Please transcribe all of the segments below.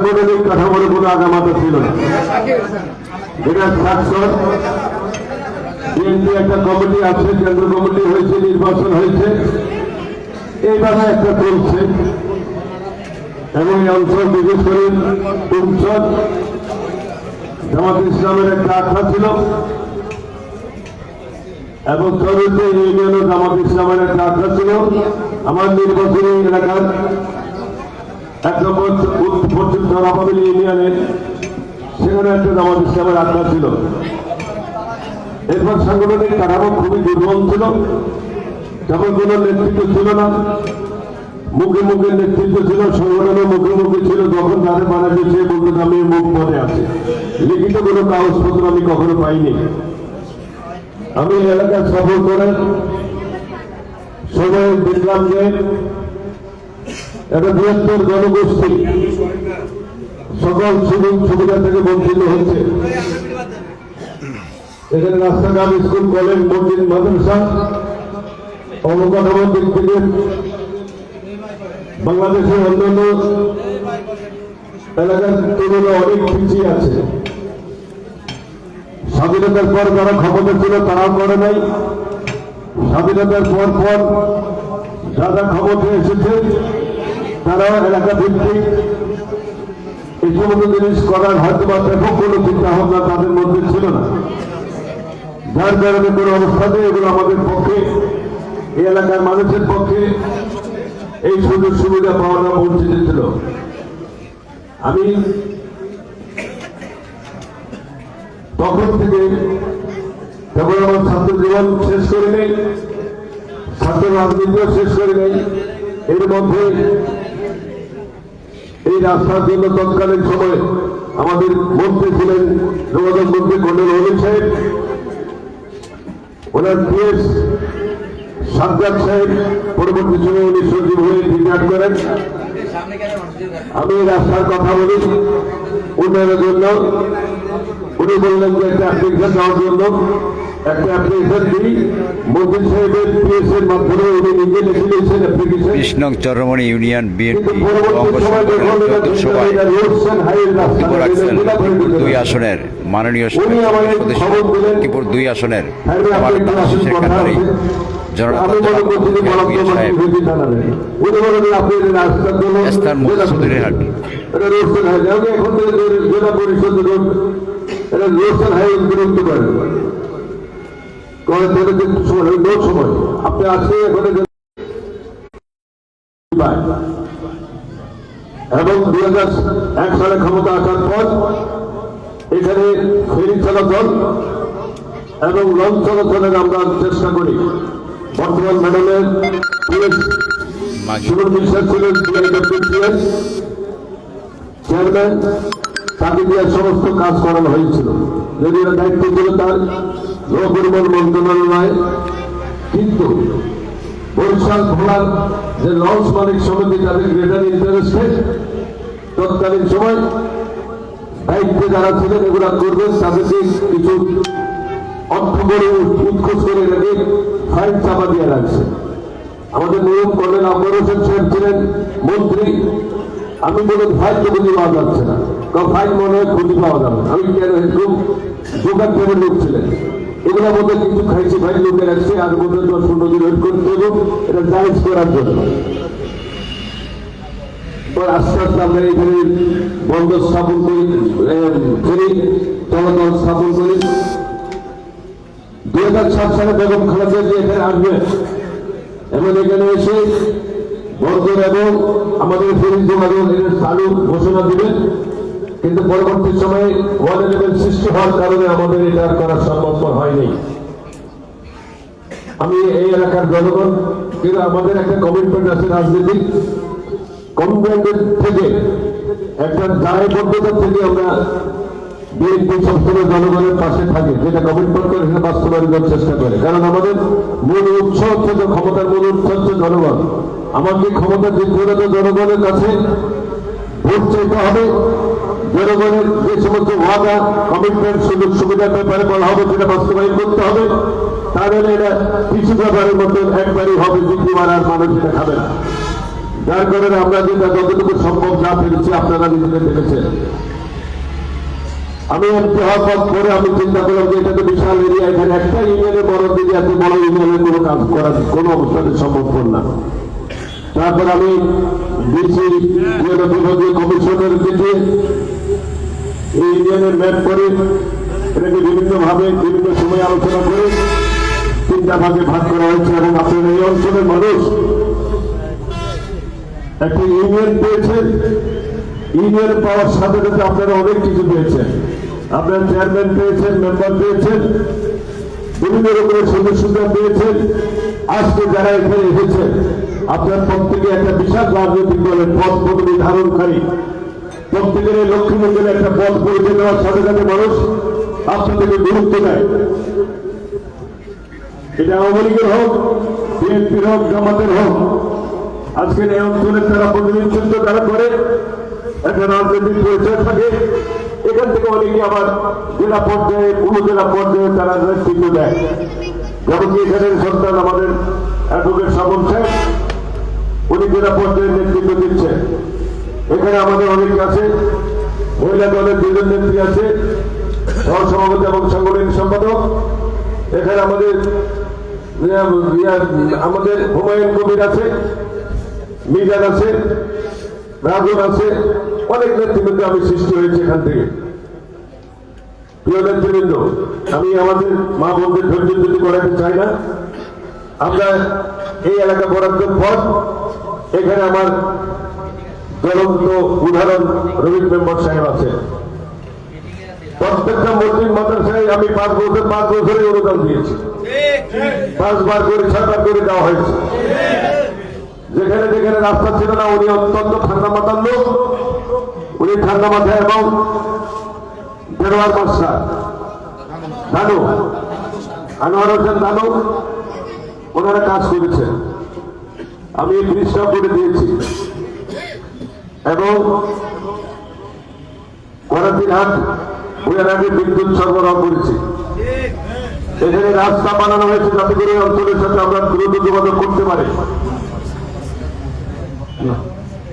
সাংগঠনিক কাঠামোর কোনো আগামাতা ছিল বিএনপি একটা কমিটি আছে, কেন্দ্র কমিটি হয়েছে, নির্বাচন হয়েছে। এইভাবে একটা চলছে। এবং এই অঞ্চল, বিশেষ করে তুমচর জামাত ইসলামের একটা আখড়া ছিল। এবং চরিত্রে ইউনিয়নও জামাত ইসলামের একটা আখড়া ছিল। আমার নির্বাচনী এলাকার এক নম্বর পশ্চিম সভাপতি ইউনিয়নের সেখানে একটা জামাত ইসলামের আখড়া ছিল। এরপর সাংগঠনিক কাঠামো খুবই দুর্বল ছিল। তেমন কোনো নেতৃত্ব ছিল না। মুখে মুখে নেতৃত্ব ছিল, সংগঠনের মুখে মুখে ছিল। যখন তাদের বানাতে সে বলতো আমি মুখ পদে আছে। লিখিত কোনো কাগজপত্র আমি কখনো পাইনি। আমি এলাকা সফর করে সময় দেখলাম যে একটা বৃহত্তর জনগোষ্ঠী। সকল সুযোগ সুবিধা থেকে বঞ্চিত হচ্ছে। এখানে রাস্তাঘাট, স্কুল, কলেজ, মসজিদ, মাদ্রাসা অবকাঠামোর দিক থেকে বাংলাদেশের অন্যান্য এলাকার তুলনায় অনেক পিছিয়ে আছে। স্বাধীনতার পর যারা ক্ষমতা ছিল, তারাও করে নাই। স্বাধীনতার পর পর যারা ক্ষমতা এসেছে তারাও এলাকা ভিত্তিক এই সমস্ত জিনিস করার হয়তো বা ব্যাপক কোনো চিন্তা ভাবনা তাদের মধ্যে ছিল না। যার কারণে কোনো অবস্থাতে এগুলো আমাদের পক্ষে, এই এলাকার মানুষের পক্ষে এই সুযোগ সুবিধা পাওয়াটা বঞ্চিত ছিল। আমি তখন থেকে কেবল আমার ছাত্র জীবন শেষ করে নেই ছাত্র রাজনীতিও শেষ করে নেই এর মধ্যে এই রাস্তার জন্য তৎকালীন সময়ে আমাদের মন্ত্রী ছিলেন যোগাযোগ মন্ত্রী কর্নেল হলিম সাহেব। ওনার পিএস সাজ্জাদ সাহেব পরবর্তী সময় উনি সচিব হয়ে রিটায়ার করেন। আমি রাস্তার কথা বলি। উন্নয়নের জন্য উনি বললেন যে একটা অ্যাপ্লিকেশন দেওয়ার জন্য একটা অ্যাপ্লিকেশন দিই মন্ত্রী সাহেবের পিএস এর মাধ্যমে উনি নিজে লিখে দিয়েছেন অ্যাপ্লিকেশন চরমণি ইউনিয়ন বিএনপি দুই আসনের মাননীয় সদস্য দিলেন। লক্ষ্মীপুর দুই আসনের হ্যাঁ, হাট। এখন জেলা পরিষদ রোড এটা অ্যান্ড হাইওয়ে বিরক্ত করে সময়? আপনি আজকে এখানে এবং দুই হাজার এক সালে ক্ষমতা আসার পর এখানে ফেরি চলাচল এবং লঞ্চ চলাচলের আমরা চেষ্টা করি। বর্তমান ম্যাডামের সুমন বিশ্বাস ছিলেন চেয়ারম্যান তাকে দিয়ে সমস্ত কাজ করানো হয়েছিল। যদি এর দায়িত্ব ছিল তার লোকপরিবহন মন্ত্রণালয় কিন্তু বরিশাল ভোলার যে লঞ্চ মালিক সমিতি, তাদের গ্রেটার ইন্টারেস্টেড তৎকালীন সময় দায়িত্বে যারা ছিলেন, এগুলা করবেন। তাদেরকে কিছু অর্থ করে উৎখোজ করে রেখে ফাইল চাপা দিয়ে রাখছে আমাদের নিয়ম কর্নেল আব্বর হোসেন সাহেব ছিলেন মন্ত্রী। আমি ফাইল তো খুঁজে পাওয়া যাচ্ছে না। ফাইল মনে হয় খুঁজে পাওয়া যাবে আমি কেন এরকম দোকান থেকে লোক ছিলেন। এগুলোর মধ্যে কিছু খাইছি ফাইল লোকে রাখছে আর মধ্যে দশ পনেরো দিন ওয়েট করতে হবে এটা জাহেজ করার জন্য। আস্তে আস্তে আমরা এখানে স্থাপন করি ফেরি চলাচল স্থাপন করি। হাজার সাত সালে বেগম খালেদা যে এখানে আসবে। এবং এখানে এসে বন্দর এবং আমাদের ফেরি যোগাযোগ চালু ঘোষণা দিবেন। কিন্তু পরবর্তী সময়ে ওয়ান ইলেভেন সৃষ্টি হওয়ার কারণে আমাদের এটা করা সম্ভবপর হয়নি। আমি এই এলাকার জনগণ, কিন্তু আমাদের একটা কমিটমেন্ট আছে রাজনীতিক কমিটমেন্টের থেকে, একটা দায়বদ্ধতা থেকে আমরা বিএনপি সবসময় জনগণের পাশে থাকে, যেটা কমিটমেন্ট করে সেটা বাস্তবায়ন করার চেষ্টা করে। কারণ আমাদের মূল উৎস হচ্ছে যে ক্ষমতার মূল উৎস হচ্ছে জনগণ। আমাকে ক্ষমতা হলে তো জনগণের কাছে ভোট চাইতে হবে, জনগণের যে সমস্ত ওয়াদা কমিটমেন্ট সুযোগ সুবিধার ব্যাপারে বলা হবে, সেটা বাস্তবায়ন করতে হবে। তাহলে এটা কিছু ব্যাপারের মধ্যে একবারই হবে, জিততে আর মানুষ এটা খাবে না। যার কারণে আমরা যেটা যতটুকু সম্ভব না পেরেছি আপনারা নিজেদের দেখেছেন। আমি এমপি হওয়ার পর আমি চিন্তা করলাম যে এটা তো বিশাল এরিয়া, এখানে একটা ইউনিয়নের বড় দিকে এত বড় ইউনিয়নের কোনো কাজ করা কোনো অবস্থাতে সম্ভব না। তারপর আমি ডিসি বিভাগীয় কমিশনের দিকে। এই ইউনিয়নের ম্যাপ করে এটাকে বিভিন্ন ভাবে বিভিন্ন সময় আলোচনা করে তিনটা ভাগে ভাগ করা হয়েছে এবং আপনার এই অঞ্চলের মানুষ একটা ইউনিয়ন পেয়েছেন। ইউনিয়ন পাওয়ার সাথে সাথে আপনারা অনেক কিছু পেয়েছেন। আপনারা চেয়ারম্যান পেয়েছেন মেম্বার পেয়েছেন, বিভিন্ন রকমের সুবিধা পেয়েছেন। আজকে যারা এখানে এসেছেন আপনার প্রত্যেকে একটা বিশাল রাজনৈতিক দলের পথ পদবি ধারণকারী। প্রত্যেকের এই লক্ষ্মীমন্দিরে একটা পথ পরিচয় দেওয়ার সাথে সাথে মানুষ আপনাদেরকে গুরুত্ব দেয়। এটা আওয়ামী লীগের হোক, বিএনপির হোক, জামাতের হোক আজকের এই অঞ্চলের তারা প্রতিনিধিত্ব তারা করে, একটা রাজনৈতিক পরিচয় থাকে থেকে। অনেকে আবার জেলা পর্যায়ে উপজেলা পর্যায়ে তারা নেতৃত্ব দেয়। যেমন কি এখানের সন্তান আমাদের অ্যাডভোকেট শ্রাবণ সাহেব উনি জেলা পর্যায়ে নেতৃত্ব দিচ্ছেন এখানে আমাদের অনেকে আছে, মহিলা দলের দুজন নেত্রী আছে, সহসভাপতি এবং সাংগঠনিক সম্পাদক। এখানে আমাদের আমাদের হুমায়ুন কবির আছে, মিজান আছে, রাজন আছে, অনেক নেতৃবৃন্দ আমি সৃষ্টি হয়েছে এখান থেকে। প্রিয় নেতৃবৃন্দ, আমি আমাদের মা বোনদের ধৈর্য যদি করাতে চাই না। আমরা এই এলাকা বরাদ্দের পর এখানে আমার জ্বলন্ত উদাহরণ রবীন্দ্র মেম্বার সাহেব আছে প্রত্যেকটা মসজিদ মাদ্রাসায় আমি পাঁচ বছর, পাঁচ বছরে অনুদান দিয়েছি। পাঁচবার করে ছয়বার করে দেওয়া হয়েছে। যেখানে যেখানে রাস্তা ছিল না, উনি অত্যন্ত ঠান্ডা মাথার লোক। উনি ঠান্ডা মাথায় এবং দেড়োয়ার মাস্টার দানু, আনোয়ার হোসেন দানু, ওনারা কাজ করেছেন আমি ব্রিজটা করে দিয়েছি। এবং করাতির ওনার আগে বিদ্যুৎ সরবরাহ করেছি। এখানে রাস্তা বানানো হয়েছে যাতে করে অঞ্চলের সাথে আমরা দ্রুত যোগাযোগ করতে পারি।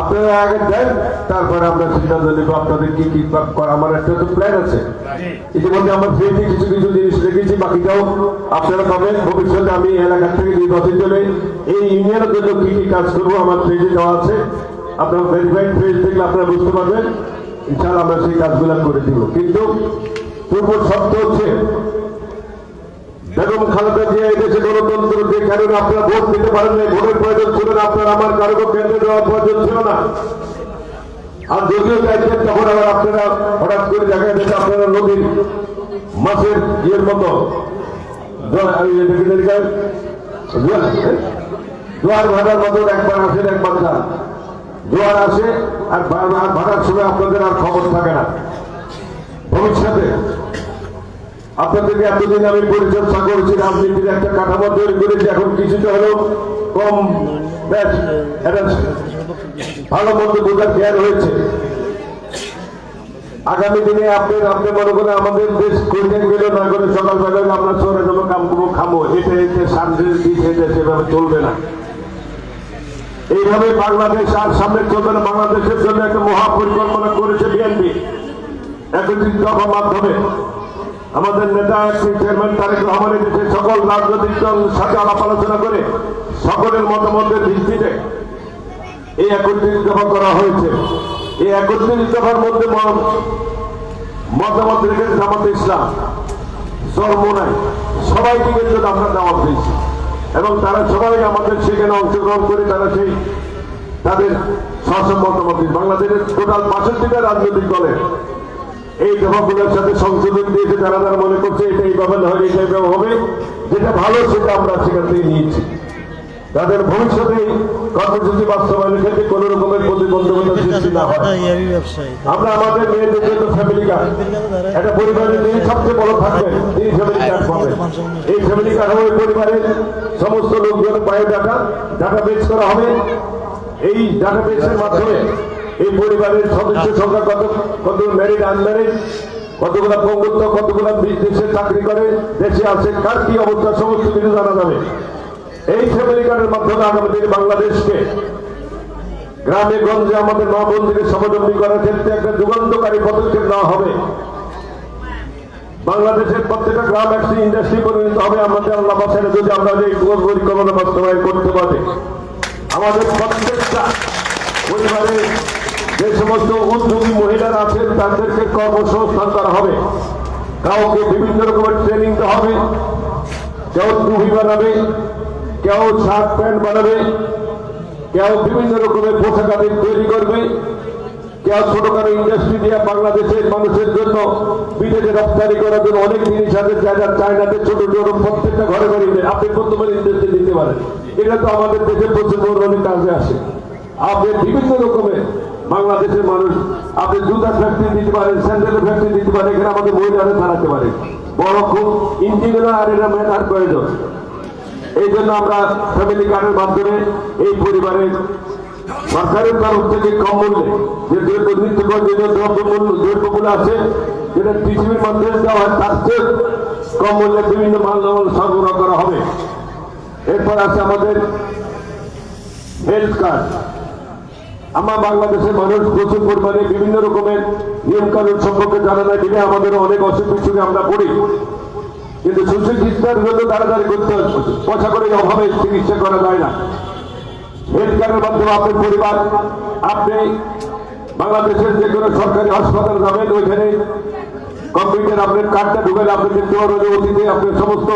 আপনারা আগে দেন তারপরে আমরা সিদ্ধান্ত নেব আপনাদের কি কি করা আমার একটা তো প্ল্যান আছে। ইতিমধ্যে আমার ফ্রিতে কিছু কিছু জিনিস রেখেছি বাকিটাও আপনারা পাবেন। ভবিষ্যতে আমি এলাকা থেকে নির্বাচিত হলে এই ইউনিয়নের জন্য কি কি কাজ করব আমার ফ্রিজে দেওয়া আছে। আপনার ভেরিফাইড ফ্রিজ দেখলে আপনারা বুঝতে পারবেন। ইনশাআল্লাহ আমরা সেই কাজগুলো করে দিব। কিন্তু পূর্ব শর্ত হচ্ছে বেগম খালেদা জিয়া এই দেশে গণতন্ত্র যে কারণে আপনারা ভোট দিতে পারেন না ভোটের প্রয়োজন ছিল না, আপনার আমার কারও কেন্দ্রে দেওয়ার প্রয়োজন ছিল না। আর যদিও চাইছেন তখন আবার আপনারা হঠাৎ করে দেখা যাচ্ছে আপনারা নদীর মাছের ইয়ের মতো জোয়ার- ভাটার মতো একবার আসেন একবার যান। জোয়ার আসে, আর ভা- আর ভাটার সময় আপনাদের আর খবর থাকে না। ভবিষ্যতে আপনাদেরকে এতদিন আমি পরিচর্যা করেছি, রাজনীতির একটা কাঠামো তৈরি করেছি, এখন কিছুটা হলেও কম। ভালো মন্দ বোঝার জ্ঞান হয়েছে। আগামী দিনে আপনি আপনি মনে করেন আমাদের দেশ কোনদিন গেলে না করে সকালবেলা আমরা শহরে যাব, কাম করব খাব এটা এতে শান্তির দিক এটা সেভাবে চলবে না। এইভাবে বাংলাদেশ আর সামনে চলবে না, বাংলাদেশের জন্য একটা মহা পরিকল্পনা করেছে বিএনপি। একত্রিত মাধ্যমে। আমাদের নেতা চেয়ারম্যান তারেক রহমানের দেশের সকল রাজনৈতিক দলের সাথে আলাপ আলোচনা করে সকলের মতামতের ভিত্তিতে এই একত্রিত দফা করা হয়েছে। এই একত্রিত দফার মধ্যে মতামত রেখেছে জামাতে ইসলাম। ধর্ম নাই। সবাইকে কিন্তু আমরা দাওয়াত দিয়েছি। এবং তারা সবাই আমাদের সেখানে অংশগ্রহণ করে তারা সেই তাদের শাসন মতামত। বাংলাদেশের টোটাল বাষট্টিটা রাজনৈতিক দলের এই দফাগুলোর সাথে সংশোধন দিয়েছে যারা যারা মনে করছে এটা এইভাবে না হয় এটা হবে। যেটা ভালো সেটা আমরা সেখান থেকে নিয়েছি। তাদের ভবিষ্যতে কর্মসূচি বাস্তবায়নের ক্ষেত্রে কোনো রকমের প্রতিবন্ধকতা সৃষ্টি না হয়। আমরা আমাদের মেয়েদের জন্য ফ্যামিলি কার্ড একটা পরিবারের যিনি সবচেয়ে বড় থাকবেন তিনি ফ্যামিলি কার্ড পাবেন এই ফ্যামিলি কার্ড হবে পরিবারের সমস্ত লোকজন বায়োডাটা ডাটা বেস করা হবে। এই ডাটা বেসের মাধ্যমে এই পরিবারের সদস্য সংখ্যা কত? কত ম্যারিড আনম্যারিড কতগুলা পঙ্গুত্ব কতগুলা দেশে চাকরি করে, দেশে আছে, কার কি অবস্থা, সমস্ত কিছু জানা যাবে। এই ফ্যামিলি কার্ডের মাধ্যমে আগামী বাংলাদেশকে গ্রামে, গঞ্জে আমাদের মা বন্ধুকে করার ক্ষেত্রে একটা যুগান্তকারী পদক্ষেপ নেওয়া হবে। বাংলাদেশের প্রত্যেকটা গ্রাম একটি ইন্ডাস্ট্রি পরিণত হবে। আমাদের আল্লাহ বাসায় যদি আমরা এই পরিকল্পনা বাস্তবায়ন করতে পারি, আমাদের প্রত্যেকটা পরিবারে যে সমস্ত উদ্যোগী মহিলারা আছেন, তাদেরকে কর্মসংস্থান করা হবে। কাউকে বিভিন্ন রকমের ট্রেনিং দেওয়া হবে। কেউ টুপি বানাবে, কেউ শার্ট প্যান্ট বানাবে, কেউ বিভিন্ন রকমের পোশাক আদি তৈরি করবে। কেউ ছোটখাটো ইন্ডাস্ট্রি দিয়ে বাংলাদেশের মানুষের জন্য বিদেশে রপ্তানি করার জন্য অনেক জিনিস আছে, যা যা চায়নাতে ছোট ছোট প্রত্যেকটা ঘরে ঘরে দেয়। আপনি বর্তমানে ইন্ডাস্ট্রি দিতে পারেন। এটা তো আমাদের দেশের প্রচুর অনেক কাজে আসে। আপনি বিভিন্ন রকমের বাংলাদেশের মানুষ, আপনি জুতা ফ্যাক্টরি দিতে পারেন, স্যান্ডেলের ফ্যাক্টরি দিতে পারেন, এখানে আমাদের মহিলারা চালাতে পারে। বড় খুব ইঞ্জিনিয়ার এটা ম্যাটার প্রয়োজন এই জন্য আমরা ফ্যামিলি কার্ডের মাধ্যমে এই পরিবারের সরকারের তরফ থেকে কম মূল্যে, যে দ্রব্য নিত্য প্রয়োজনীয় দ্রব্যমূল্য দ্রব্যগুলো আছে, যেটা পৃথিবীর মাধ্যমে দেওয়া হয়, তার চেয়ে কম মূল্যে বিভিন্ন মালমাল সরবরাহ করা হবে। এরপর আছে আমাদের হেলথ কার্ড আমরা বাংলাদেশের মানুষ প্রচুর পরিমাণে বিভিন্ন রকমের নিয়ম কানুন সম্পর্কে জানা নাই দিলে আমাদের অনেক অসুখ বিসুখে আমরা পড়ি। কিন্তু সুচিকিৎসার জন্য তাড়াতাড়ি করতে হয়। পয়সা করে অভাবে চিকিৎসা করা যায় না। হেলথ কার্ডের মাধ্যমে আপনার পরিবার, আপনি বাংলাদেশের যে কোনো সরকারি হাসপাতাল যাবেন, ওইখানে কম্পিউটার আপনার কার্ডটা ঢুকালে আপনি দেখতে পারবেন অতীতে আপনার সমস্ত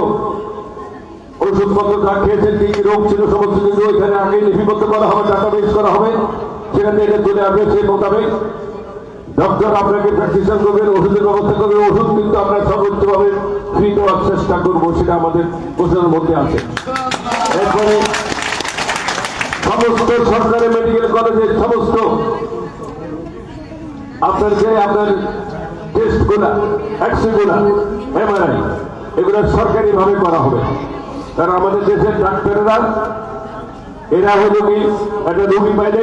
ওষুধপত্র যা খেয়েছেন, কি রোগ ছিল, সমস্ত কিছু ওইখানে আগে লিপিবদ্ধ করা হবে ডাটা বেস করা হবে। সেখান থেকে চলে আসবে সেই মোতাবেক ডক্টর আপনাকে করবেন ওষুধের ব্যবস্থা করবেন ওষুধ কিন্তু আমরা ফ্রি দেওয়ার চেষ্টা করব, সেটা আমাদের মধ্যে আছে। এরপরে সমস্ত সরকারি মেডিকেল কলেজের সমস্ত আপনার যে আপনার টেস্টগুলা এক্সরে গুলা এমআরআই এগুলো সরকারি ভাবে করা হবে। কারণ আমাদের দেশের ডাক্তারেরা এরা হলো কি? একটা রুগী পাইলে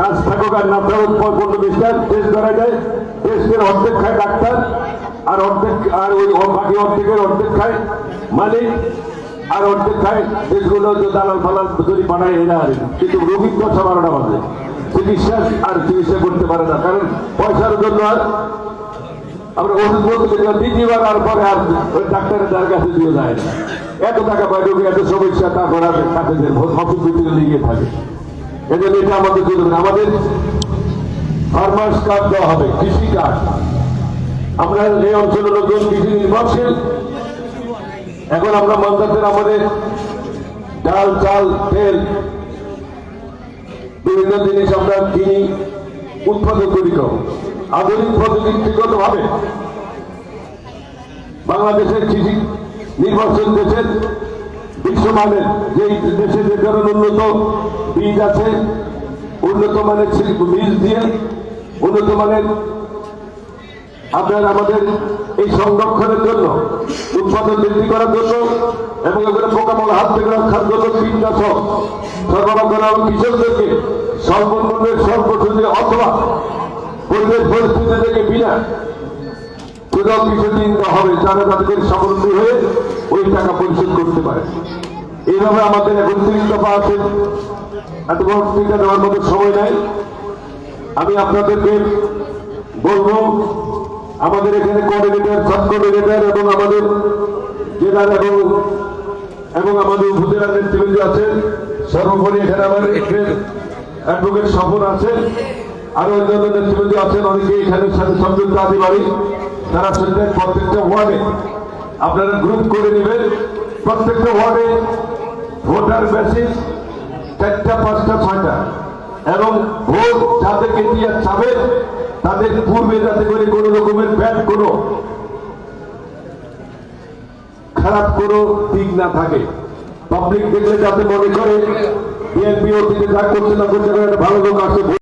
কাজ থাকুক আর না থাকুক পনেরো বিশটা টেস্ট করা যায়। টেস্টের অর্ধেক খায় ডাক্তার, আর অর্ধেক, আর ওই বাকি অর্ধেকের অর্ধেক খায় মালিক, আর অর্ধেক খায় দেশগুলো দালাল ফালাল যদি বানায় এরা আর কিন্তু রোগীর কথা বারোটা বাজে। চিকিৎসা আর চিকিৎসা করতে পারে না, কারণ পয়সার জন্য আর আমরা ওষুধ বলতে গেছিলাম দ্বিতীয়বার আর পরে আর ওই ডাক্তারের দ্বার কাছে দিয়ে যায় এত টাকা পায় রোগী এত সমস্যা, তারপর আর কাছে ওষুধ বিক্রি লেগে থাকে। এই এটা আমাদের চলবে আমাদের ফার্মার্স কার্ড দেওয়া হবে কৃষি কার্ড আমরা এই অঞ্চলের লোকজন কৃষি নির্ভরশীল। এখন আমরা মান্দাতের আমাদের ডাল, চাল, তেল বিভিন্ন জিনিস আমরা কিনি, উৎপাদন করি কম। আধুনিক প্রযুক্তিগত ভাবে বাংলাদেশের কৃষি নির্ভরশীল দেশের বিশ্বমানের যে দেশে যে ধরনের উন্নত বীজ আছে, উন্নত মানের শিল্প বীজ দিয়ে উন্নত মানের আপনার আমাদের এই সংরক্ষণের জন্য, উৎপাদন বৃদ্ধি করার জন্য এবং এগুলো পোকামাল হাত থেকে রক্ষার জন্য কীটনাশক সরবরাহ করা এবং কৃষকদেরকে সর্বমূল্যের সর্বসুযোগে অথবা পরিবেশ পরিস্থিতি থেকে বিনা কোথাও কিছু দিন হবে যারা তাদের স্বাবলম্বী হয়ে ওই টাকা পরিশোধ করতে পারে। এইভাবে আমাদের এখন তিন দফা আছে। এত বড় টিকা দেওয়ার মতো সময় নাই। আমি আপনাদেরকে বলব, আমাদের এখানে কোঅর্ডিনেটর সাব কোঅর্ডিনেটর এবং আমাদের জেলার এবং এবং আমাদের উপজেলার নেতৃবৃন্দ আছেন সর্বোপরি এখানে আমার অ্যাডভোকেট সফর আছে। আরও অন্যান্য নেতৃবৃন্দ আছেন, অনেকে এখানে সাথে সংযুক্ত আদি বাড়ি। তারা সঙ্গে প্রত্যেকটা ওয়ার্ডে। আপনারা গ্রুপ করে নেবেন। প্রত্যেকটা ওয়ার্ডে ভোটার বেসিস চারটা, পাঁচটা, ছয়টা। এবং ভোট যাদেরকে দিয়ে চাবে, তাদের পূর্বে যাতে করে কোনো রকমের ব্যাড কোনো খারাপ কোনো দিক না থাকে। পাবলিক দেখলে যাতে মনে করে বিএনপি অতীতে যা করছে না করছে ভালো লোক আসে